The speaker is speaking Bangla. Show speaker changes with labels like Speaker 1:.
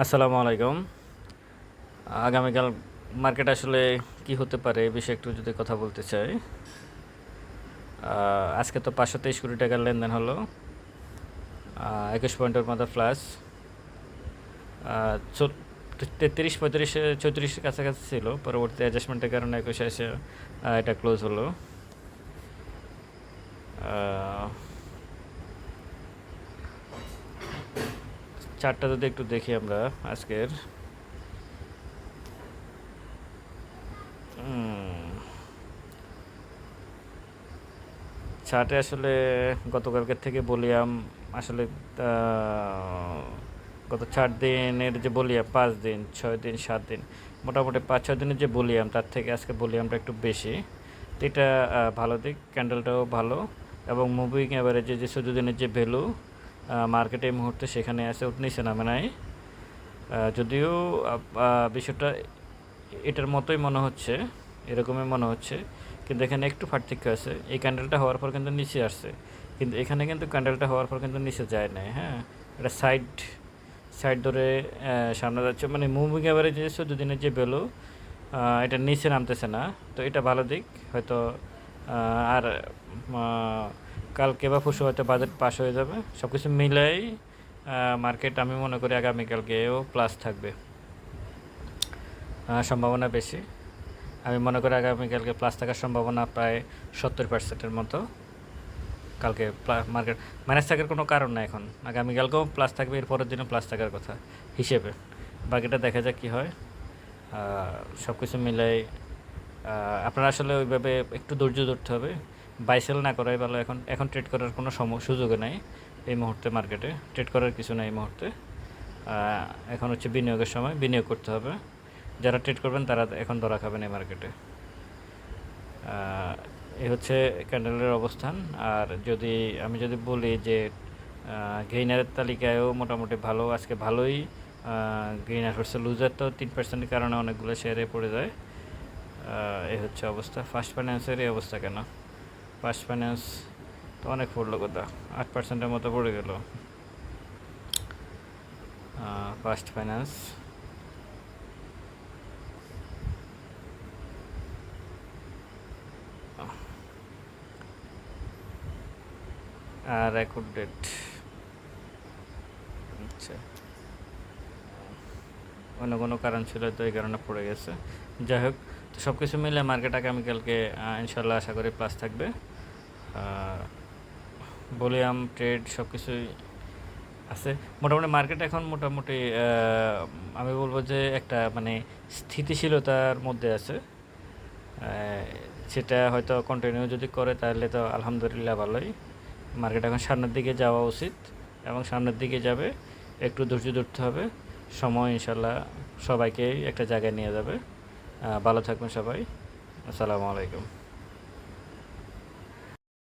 Speaker 1: আসসালামু আলাইকুম। আগামীকাল মার্কেট আসলে কি হতে পারে বিষয়ে একটু যদি কথা বলতে চাই। আজকে তো পাঁচশো তেইশ কোটি টাকার লেনদেন হলো। একুশ পয়েন্টের মতো প্লাস তেত্রিশ, পঁয়ত্রিশ, চৌত্রিশের কাছাকাছি ছিল। পরবর্তী অ্যাডজাস্টমেন্টের কারণে একুশে এসে এটা ক্লোজ হলো। চারটা যদি একটু দেখি আমরা আজকের। চার্টে আসলে গতকালকের থেকে বলিয়াম আসলে গত চার দিনের যে বলিয়াম, পাঁচ দিন, ছয় দিন, সাত দিন, মোটামুটি পাঁচ, ছয় দিনের যে বলিয়াম, তার থেকে আজকে বলিয়ামটা একটু বেশি। তো এটা ভালো দিক ক্যান্ডেলটাও ভালো এবং মুভিং অ্যাভারেজে যে চোদ্দ দিনের যে ভ্যালু মার্কেটে এই মুহূর্তে সেখানে আছে নিচে নামে নাই যদিও বিষয়টা এটার মতোই মনে হচ্ছে, এরকমই মনে হচ্ছে। কিন্তু এখানে একটু পার্থক্য আছে, এই ক্যান্ডেলটা হওয়ার পর কিন্তু নিচে আসছে। কিন্তু এখানে কিন্তু ক্যান্ডেলটা হওয়ার পর কিন্তু নিচে যায় নাই হ্যাঁ? এটা সাইড সাইড ধরে সামনে যাচ্ছে। মানে মুভিং অ্যাভারেজ যে চোদ্দ দিনের যে ভ্যালু এটা নিচে নামতেছে না। তো এটা ভালো দিক, হয়তো আর কালকে বা পরশু হয়তো বাজেট পাস হয়ে যাবে। সব কিছু মিলাই মার্কেট আমি মনে করি আগামীকালকেও প্লাস থাকবে। সম্ভাবনা বেশি। আমি মনে করি আগামীকালকে প্লাস থাকার সম্ভাবনা প্রায় সত্তর পার্সেন্টের মতো। কালকে মার্কেট মাইনাস থাকার কোনো কারণ নাই এখন। আগামীকালকেও প্লাস থাকবে এর পরের দিনও প্লাস থাকার কথা হিসেবে। বাকিটা দেখা যাক কী হয়। সব কিছু মিলাই আপনারা আসলে ওইভাবে একটু ধৈর্য ধরতে হবে। বাইসেল না করাই ভালো। এখন এখন ট্রেড করার কোনো সম সুযোগও নাই এই মুহূর্তে মার্কেটে ট্রেড করার কিছু নাই এই মুহূর্তে। এখন হচ্ছে বিনিয়োগের সময়। বিনিয়োগ করতে হবে। যারা ট্রেড করবেন তারা এখন ধরা খাবেন এই মার্কেটে এই হচ্ছে ক্যান্ডেলের অবস্থান। আর যদি, আমি যদি বলি যে গেইনারের তালিকায়ও মোটামুটি ভালো, আজকে ভালোই। গেইনার হচ্ছে লুজার তো তিন পার্সেন্টের কারণে অনেকগুলো শেয়ারে পড়ে যায়। এই হচ্ছে অবস্থা। ফার্স্ট ফাইন্যান্সের এই অবস্থা কেন? ফার্স্ট ফাইন্যান্স তো অনেক পড়ল কথা, আট পার্সেন্টের মতো পড়ে গেল। ফার্স্ট ফাইন্যান্স আর রেকর্ড ডেট আচ্ছা। অন্য কোনো কারণ ছিল তো এই কারণে পড়ে গেছে। যাই হোক, তো সব কিছু মিলে মার্কেট আগামীকালকে ইনশাল্লাহ আশা করি প্লাস থাকবে। ভলিউম, ট্রেড সব কিছুই আছে। মোটামুটি মার্কেট এখন মোটামুটি আমি বলব যে একটা মানে স্থিতিশীলতার মধ্যে আছে। সেটা হয়তো কন্টিনিউ যদি করে তাহলে তো আলহামদুলিল্লাহ ভালোই। মার্কেট এখন সামনের দিকে যাওয়া উচিত এবং সামনের দিকে যাবে, একটু ধৈর্য ধরতে হবে। সময় ইনশাল্লাহ সবাইকেই একটা জায়গায় নিয়ে যাবে। ভালো থাকবেন সবাই। আসসালামু আলাইকুম।